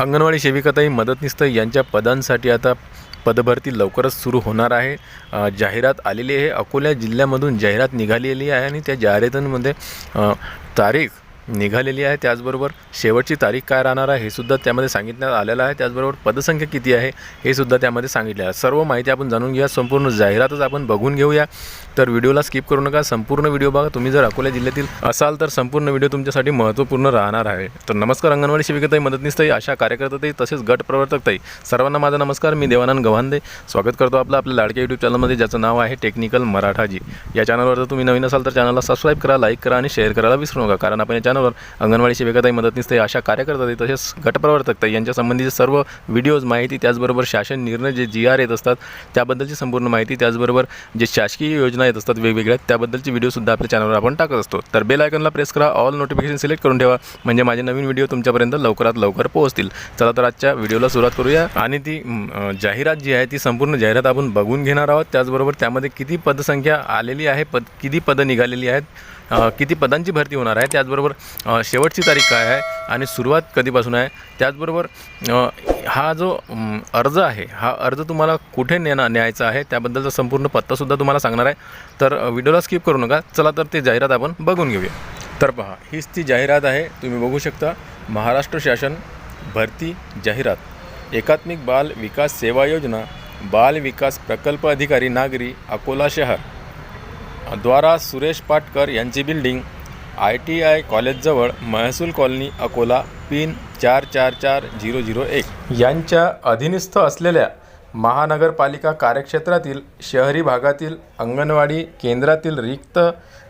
अंगणवाडी सेविकाताई मदतनीस यांच्या पदांसाठी आता पदभरती लवकरच सुरू होणार आहे. जाहिरात आलेली आहे. अकोला जिल्ह्यामधून जाहिरात निघालेली आहे आणि त्या जाहिरातींमध्ये तारीख निघालेली आहे. त्याचबरोबर शेवटची तारीख काय राहणार आहे हे सुद्धा त्यामध्ये सांगितण्यात आलेलं आहे. त्याचबरोबर पदसंख्या किती आहे हे सुद्धा त्यामध्ये सांगितले आहे. सर्व माहिती आपण जाणून घेऊया. संपूर्ण जाहिरातच आपण बघून घेऊया. तर व्हिडिओला स्किप करू नका. संपूर्ण व्हिडिओ बघा. तुम्ही जर अकोला जिल्ह्यातील असाल तर संपूर्ण व्हिडिओ तुमच्यासाठी महत्त्वपूर्ण राहणार आहे. तर नमस्कार अंगणवाडी सेविकाताई मदतनीसताई अशा कार्यकर्ताताई तसेच गट प्रवर्तकताई सर्वांना माझा नमस्कार. मी देवानंद गव्हांदे. स्वागत करतो आपलं आपल्या लाडक्या यूट्यूब चॅनलमध्ये ज्याचं नाव आहे टेक्निकल मराठाजी. या चॅनलवर जर तुम्ही नवीन असाल तर चॅनलला सबस्क्राईब करा लाईक करा आणि शेअर करायला विसरू नका. कारण आपण या चॅनलवर अंगणवाडी सेविकाताई ते अशा कार्यकर्ताताई तसेच गटप्रवर्तकताई यांच्या संबंधीचे सर्व व्हिडिओज माहिती त्याचबरोबर शासन निर्णय जे जी आर येत असतात त्याबद्दलची संपूर्ण माहिती त्याचबरोबर जे शासकीय योजना येत असतात वेगवेगळ्या त्याबद्दलची व्हिडिओसुद्धा आपल्या चॅनलवर आपण टाकत असतो. तर बेल आयकनला प्रेस करा ऑल नोटिफिकेशन सिलेक्ट करून ठेवा म्हणजे माझे नवीन व्हिडिओ तुमच्यापर्यंत लवकरात लवकर पोहोचतील. चला तर आजच्या व्हिडिओला सुरुवात करूया. आणि ती जाहिरात जी आहे ती संपूर्ण जाहिरात आपण बघून घेणार आहोत. त्याचबरोबर त्यामध्ये किती पदसंख्या आलेली आहे पद किती पदं निघालेली आहेत किती पदांची भरती होणार आहे? त्याचबरोबर शेवटची तारीख काय आहे? आणि सुरुवात कधीपासून आहे? त्याचबरोबर हा जो अर्ज आहे हा अर्ज तुम्हाला कुठे नेणं न्यायचा आहे? त्याबद्दलचा संपूर्ण पत्तासुद्धा तुम्हाला सांगणार आहे. तर व्हिडिओला स्किप करू नका. चला तर ते जाहिरात आपण बघून घेऊया. तर पहा हीच ती जाहिरात आहे. तुम्ही बघू शकता महाराष्ट्र शासन भरती जाहिरात. एकात्मिक बाल विकास सेवा योजना बाल विकास प्रकल्प अधिकारी नागरी अकोला शहर. द्वारा सुरेश पाटकर यांची बिल्डिंग आय टी आय कॉलेजजवळ महसूल कॉलनी अकोला पिन चार चार चार झिरो झिरो एक. यांच्या अधीनस्थ असलेल्या महानगरपालिका कार्यक्षेत्रातील शहरी भागातील अंगणवाडी केंद्रातील रिक्त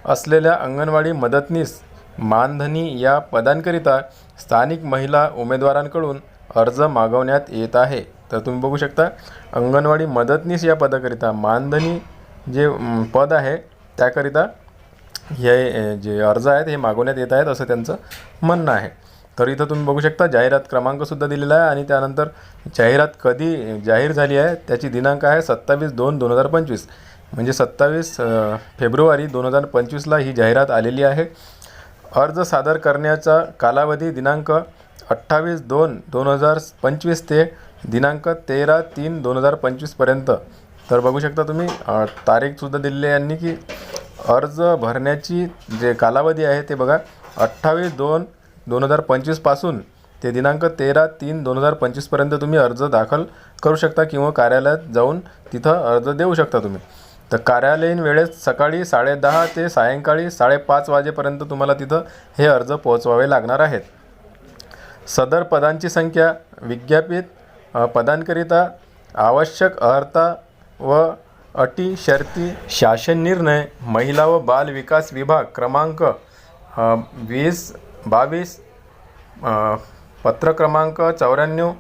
असलेल्या अंगणवाडी मदतनीस मानधनी या पदांकरिता स्थानिक महिला उमेदवारांकडून अर्ज मागवण्यात येत आहे. तर तुम्ही बघू शकता अंगणवाडी मदतनीस या पदाकरिता मानधनी जे पद आहे त्याकरिता हे जे अर्ज आहेत हे मागवण्यात येत आहेत असं त्यांचं म्हणणं आहे. तर इथं तुम्ही बघू शकता जाहिरात क्रमांकसुद्धा दिलेला आहे आणि त्यानंतर जाहिरात कधी जाहीर झाली आहे त्याची दिनांक आहे सत्तावीस दोन दोन हजार पंचवीस. म्हणजे सत्तावीस फेब्रुवारी दोन हजार पंचवीसला ही जाहिरात आलेली आहे. अर्ज सादर करण्याचा कालावधी दिनांक अठ्ठावीस दोन दोन हजार पंचवीस ते दिनांक तेरा तीन दोन हजार पंचवीसपर्यंत तर बघू शकता तुम्ही तारीखसुद्धा दिलेली आहे यांनी की अर्ज भरण्याची जे कालावधी आहे ते बघा अठ्ठावीस दोन दोन हजार पंचवीसपासून ते दिनांक तेरा तीन दोन हजार पंचवीसपर्यंत तुम्ही अर्ज दाखल करू शकता किंवा कार्यालयात जाऊन तिथं अर्ज देऊ शकता तुम्ही. तर कार्यालयीन वेळेत सकाळी साडेदहा ते सायंकाळी साडेपाच वाजेपर्यंत तुम्हाला तिथं हे अर्ज पोहोचवावे लागणार आहेत. सदर पदांची संख्या विज्ञापित पदांकरिता आवश्यक अर्हता व अटी शर्ती शासन निर्णय महिला व बाल विकास विभाग क्रमांक वीस बावीस पत्र क्रमांक चौऱ्याण्णव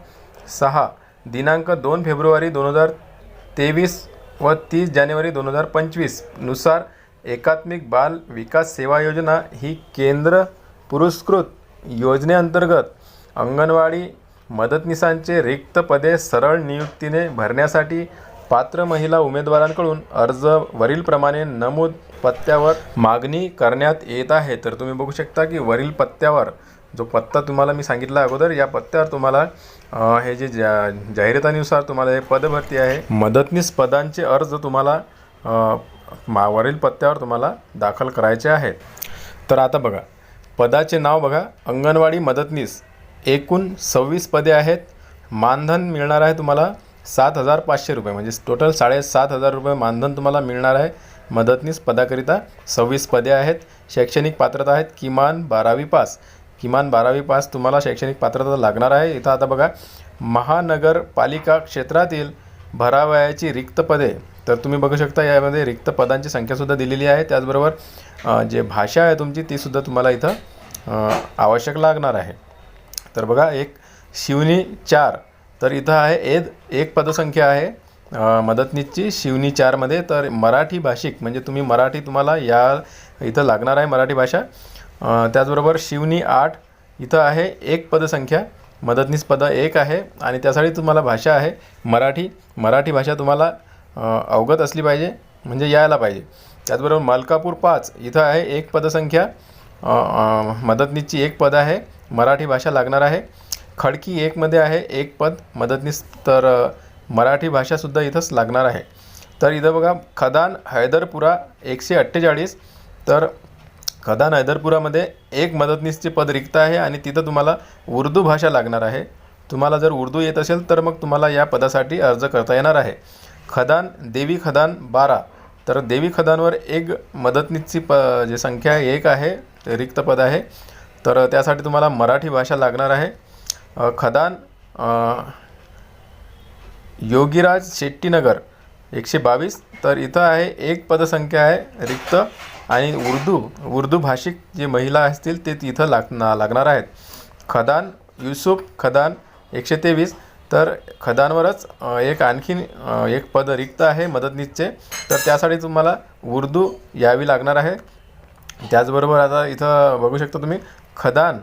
सहा दिनांक दोन फेब्रुवारी दोन हजार तेवीस व तीस जानेवारी दोन हजार पंचवीसनुसार एकात्मिक बाल विकास सेवा योजना ही केंद्र पुरस्कृत योजनेअंतर्गत अंगणवाडी मदतनीसांचे रिक्त पदे सरळ नियुक्तीने भरण्यासाठी पात्र महिला उमेदवारांकडून अर्ज वरीलप्रमाणे नमूद पत्त्यावर मागणी करण्यात येत आहे. तर तुम्ही बघू शकता की वरील पत्त्यावर जो पत्ता तुम्हाला मी सांगितला अगोदर या पत्त्यावर तुम्हाला हे जे जा जाहिरातानुसार तुम्हाला हे पदभरती आहे. मदतनीस पदांचे अर्ज तुम्हाला मा वरील पत्त्यावर तुम्हाला दाखल करायचे आहेत. तर आता बघा पदाचे नाव बघा. अंगणवाडी मदतनीस एकूण सव्वीस पदे आहेत. मानधन मिळणार आहे तुम्हाला सात हजार पाचशे रुपये. म्हणजे टोटल साडेसात हजार रुपये मानधन तुम्हाला मिळणार आहे. मदतनीस पदाकरिता सव्वीस पदे आहेत. शैक्षणिक पात्रता आहेत. किमान बारावी पास. किमान बारावी पास तुम्हाला शैक्षणिक पात्रता लागणार आहे. इथं आता बघा महानगरपालिका क्षेत्रातील भरावयाची रिक्त पदे. तर तुम्ही बघू शकता यामध्ये रिक्त पदांची संख्यासुद्धा दिलेली आहे. त्याचबरोबर जे भाषा आहे तुमची तीसुद्धा तुम्हाला इथं आवश्यक लागणार आहे. तर बघा एक शिवनी चार. तर इथं आहे एद एक पदसंख्या आहे मदतनीसची शिवनी चारमध्ये. तर मराठी भाषिक म्हणजे तुम्ही मराठी तुम्हाला या इथं लागणार आहे मराठी भाषा. त्याचबरोबर शिवनी आठ इथं आहे एक पदसंख्या. मदतनीस पद एक आहे आणि त्यासाठी तुम्हाला भाषा आहे मराठी. मराठी भाषा तुम्हाला अवगत असली पाहिजे म्हणजे यायला पाहिजे. त्याचबरोबर मलकापूर पाच इथं आहे एक पदसंख्या. मदतनीसची एक पद आहे मराठी भाषा लागणार आहे. खडकी एकमध्ये आहे एक पद मदतनीस तर मराठी भाषासुद्धा इथंच लागणार आहे. तर इथं बघा खदान हैदरपुरा एकशे अठ्ठेचाळीस तर खदान हैदरपुरामध्ये एक मदतनीसचे पद रिक्त आहे आणि तिथं तुम्हाला उर्दू भाषा लागणार आहे. तुम्हाला जर उर्दू येत असेल तर मग तुम्हाला या पदासाठी अर्ज करता येणार आहे. खदान देवी खदान बारा तर देवी खदानवर एक मदतनीसची प जे संख्या आहे एक आहे ते रिक्त पद आहे. तर त्यासाठी तुम्हाला मराठी भाषा लागणार आहे. खदान योगीराज शेट्टीनगर एकशे बावीस. तर इथं आहे एक पदसंख्या आहे रिक्त आणि उर्दू उर्दू भाषिक जे महिला असतील ते तिथं लाग ना लागणार आहेत. खदान युसुफ खदान एकशे तेवीस. तर खदानवरच एक आणखीन एक पद रिक्त आहे मदतनीसचे. तर त्यासाठी तुम्हाला उर्दू यावी लागणार आहे. त्याचबरोबर आता इथं बघू शकता तुम्ही खदान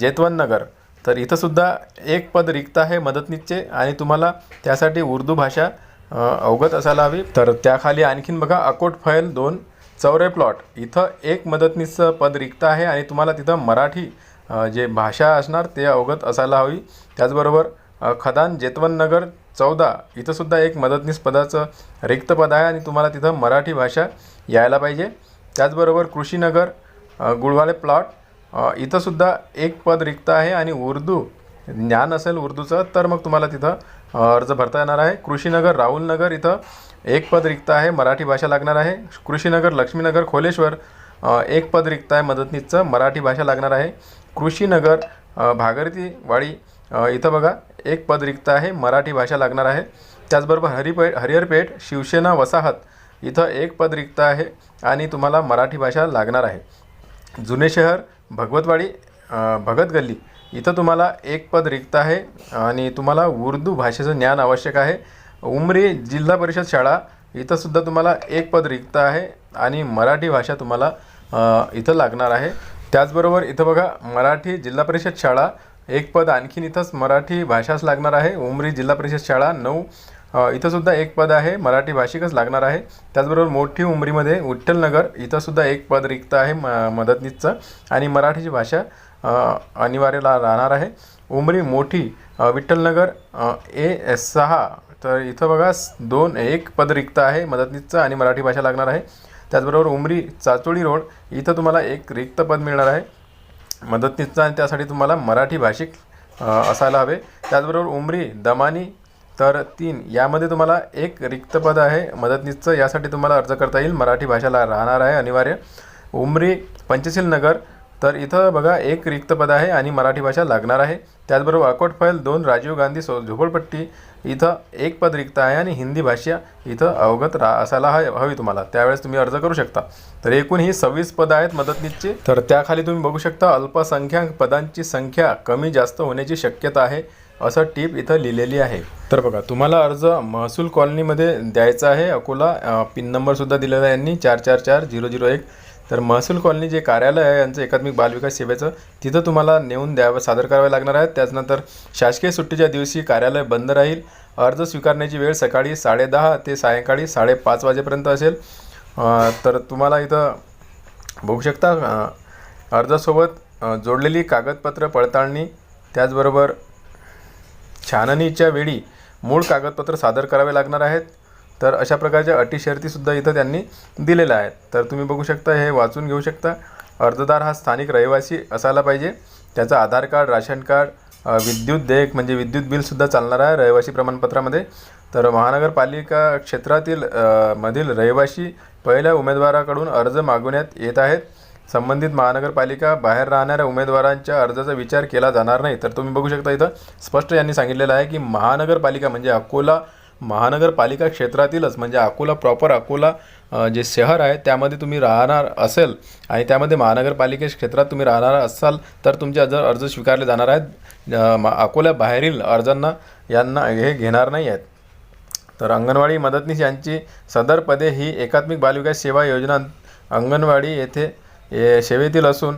जेतवन नगर तर इथंसुद्धा एक पद रिक्त आहे मदतनीसचे आणि तुम्हाला त्यासाठी उर्दू भाषा अवगत असायला हवी. तर त्याखाली आणखीन बघा अकोट फैल दोन चौरे प्लॉट. इथं एक मदतनीसचं पद रिक्त आहे आणि तुम्हाला तिथं मराठी जे भाषा असणार ते अवगत असायला हवी. त्याचबरोबर खदान जेतवन नगर चौदा. इथंसुद्धा एक मदतनीस पदाचं रिक्त पद आहे आणि तुम्हाला तिथं मराठी भाषा यायला पाहिजे. त्याचबरोबर कृषीनगर गुळवाले प्लॉट. इथंसुद्धा एक पद रिक्त आहे आणि उर्दू ज्ञान असेल उर्दूचं तर मग तुम्हाला तिथं अर्ज भरता येणार आहे. कृषीनगर राहुलनगर इथं एक पद रिक्त आहे मराठी भाषा लागणार आहे. कृषीनगर लक्ष्मीनगर खोलेश्वर एक पद रिक्त आहे मदतनीसचं मराठी भाषा लागणार आहे. कृषीनगर अ, भागरथीवाडी इथं बघा एक पद रिक्त आहे मराठी भाषा लागणार आहे. त्याचबरोबर हरिपेठ हरिहरपेठ शिवसेना वसाहत इथं एक पद रिक्त आहे आणि तुम्हाला मराठी भाषा लागणार आहे. जुने शहर भगवतवाडी भगत गल्ली इथं तुम्हाला एक पद रिक्त आहे आणि तुम्हाला उर्दू भाषेचं ज्ञान आवश्यक आहे. उमरी जिल्हा परिषद शाळा इथंसुद्धा तुम्हाला एक पद रिक्त आहे आणि मराठी भाषा तुम्हाला इथं लागणार आहे. त्याचबरोबर इथं बघा मराठी जिल्हा परिषद शाळा एक पद आणखीन इथंच मराठी भाषाच लागणार आहे. उमरी जिल्हा परिषद शाळा नऊ इथंसुद्धा एक पद आहे मराठी भाषिकच लागणार आहे. त्याचबरोबर मोठी उमरीमध्ये विठ्ठलनगर इथंसुद्धा एक पद रिक्त आहे म मदतनीसचं. आणि मराठीची भाषा अनिवार्य ला राहणार आहे. उमरी मोठी विठ्ठलनगर ए एस सहा. तर इथं बघा दोन एक पद रिक्त आहे मदतनीसचं आणि मराठी भाषा लागणार आहे. त्याचबरोबर उमरी चाचोळी रोड इथं तुम्हाला एक रिक्त पद मिळणार आहे. मदतनीसचं आणि त्यासाठी तुम्हाला मराठी भाषिक असायला हवे. त्याचबरोबर उमरी दमानी तर तीन यामध्ये तुम्हाला एक रिक्त पद आहे मदतनीसचं यासाठी तुम्हाला अर्ज करता येईल मराठी भाषाला राहणार आहे अनिवार्य. उमरी पंचशील नगर तर इथं बघा एक रिक्त पद आहे आणि मराठी भाषा लागणार आहे. त्याचबरोबर अकोट फैल दोन राजीव गांधी सो झोपडपट्टी. इथं एक पद रिक्त आहे आणि हिंदी भाषा इथं अवगत रा असायला हवी हवी तुम्हाला. त्यावेळेस तुम्ही अर्ज करू शकता. तर एकूण ही सव्वीस पदं आहेत मदतनीसची तर त्याखाली तुम्ही बघू शकता अल्पसंख्याक पदांची संख्या कमी जास्त होण्याची शक्यता आहे. असं टीप इथं लिहिलेली आहे. तर बघा तुम्हाला अर्ज महसूल कॉलनीमध्ये द्यायचा आहे. अकोला पिन नंबरसुद्धा दिलेला आहे यांनी चार चार चार झिरो झिरो एक. तर महसूल कॉलनी जे कार्यालय आहे यांचं एकात्मिक बालविकास सेवेचं तिथं तुम्हाला नेऊन द्यावं सादर करावे लागणार आहे त्याचनंतर शासकीय सुट्टीच्या दिवशी कार्यालय बंद राहील. अर्ज स्वीकारण्याची वेळ सकाळी साडेदहा ते सायंकाळी साडेपाच वाजेपर्यंत असेल. तर तुम्हाला इथं बघू शकता अर्जासोबत जोडलेली कागदपत्र पडताळणी त्याचबरोबर छाननीच्या वेळी मूळ कागदपत्र सादर करावे लागणार आहेत. तर अशा प्रकारच्या अटी शर्तीसुद्धा इथं त्यांनी दिलेल्या आहेत. तर तुम्ही बघू शकता हे वाचून घेऊ शकता. अर्जदार हा स्थानिक रहिवासी असायला पाहिजे. त्याचं आधार कार्ड राशन कार्ड विद्युत देयक म्हणजे विद्युत बिलसुद्धा चालणार आहे रहिवासी प्रमाणपत्रामध्ये. तर महानगरपालिका क्षेत्रातील मधील रहिवासी पहिल्या उमेदवाराकडून अर्ज मागवण्यात येत आहेत. संबंधित महानगरपालिका बाहेर राहणाऱ्या उमेदवारांच्या अर्जाचा विचार केला जाणार नाही. तर तुम्ही बघू शकता इथं स्पष्ट यांनी सांगितलेलं आहे की महानगरपालिका म्हणजे अकोला महानगरपालिका क्षेत्रातीलच म्हणजे अकोला प्रॉपर अकोला जे शहर आहे त्यामध्ये तुम्ही राहणार असेल आणि त्यामध्ये महानगरपालिका क्षेत्रात तुम्ही राहणार असाल तर तुमचे अर्ज अर्ज स्वीकारले जाणार आहेत अ, अकोल्या बाहेरील अर्जांना यांना हे घेणार नाही आहेत. तर अंगणवाडी मदतनीस यांची सदर पदे ही एकात्मिक बालविकास सेवा योजना अंगणवाडी येथे सेवेतील असून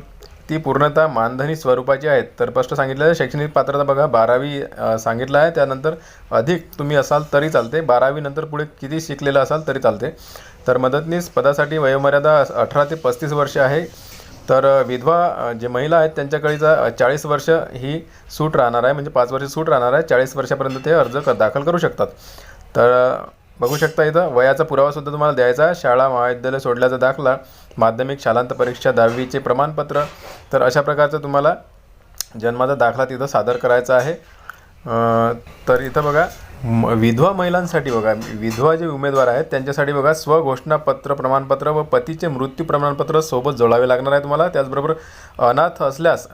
ती पूर्णतः मानधनी स्वरूपाची आहेत तर स्पष्ट सांगितलं आहे शैक्षणिक पात्रता बघा बारावी सांगितलं आहे. त्यानंतर अधिक तुम्ही असाल तरी चालते. बारावीनंतर पुढे किती शिकलेलं असाल तरी चालते. तर मदतनीस पदासाठी वयोमर्यादा अठरा ते पस्तीस वर्ष आहे. तर विधवा जे महिला आहेत त्यांच्याकडीचा चाळीस वर्ष ही सूट राहणार आहे. म्हणजे पाच वर्ष सूट राहणार आहे. चाळीस वर्षापर्यंत ते अर्ज दाखल करू शकतात. तर बघू शकता इथं. वयाचा पुरावासुद्धा तुम्हाला द्यायचा शाळा महाविद्यालय सोडल्याचा दाखला माध्यमिक शालांत परीक्षा दहावीचे प्रमाणपत्र. तर अशा प्रकारचं तुम्हाला जन्माचा दाखला तिथं सादर करायचा आहे. तर इथं बघा म- विधवा महिलांसाठी बघा विधवा जे उमेदवार आहेत त्यांच्यासाठी बघा स्वघोषणापत्र प्रमाणपत्र व पतीचे मृत्यू प्रमाणपत्र सोबत जोडावे लागणार आहे तुम्हाला. त्याचबरोबर अनाथ असल्यास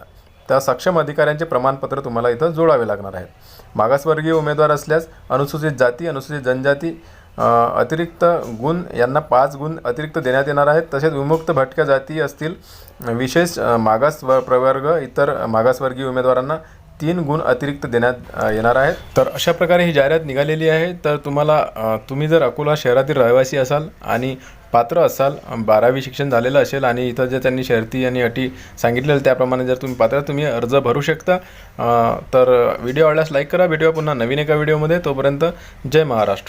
त्या सक्षम अधिकाऱ्यांचे प्रमाणपत्र तुम्हाला इथं जोडावे लागणार आहेत. मागासवर्गीय उमेदवार असल्यास अनुसूचित जाती अनुसूचित जनजाती अतिरिक्त गुण यांना पाच गुण अतिरिक्त देण्यात येणार आहेत. तसेच विमुक्त भटक्या जाती असतील विशेष मागास व प्रवर्ग इतर मागासवर्गीय उमेदवारांना तीन गुण अतिरिक्त देण्यात येणार आहेत. तर अशा प्रकारे ही जाहिरात निघालेली आहे. तर तुम्हाला तुम्ही जर अकोला शहरातील रहिवासी असाल आणि पात्र असाल बारावी शिक्षण झालेलं असेल आणि इथं जे त्यांनी शर्ती आणि अटी सांगितलेलं त्याप्रमाणे जर तुम्ही पात्र तुम्ही अर्ज भरू शकता तर व्हिडिओ आवडल्यास लाईक करा. भेटूया पुन्हा नवीन एका व्हिडिओमध्ये. तोपर्यंत जय महाराष्ट्र.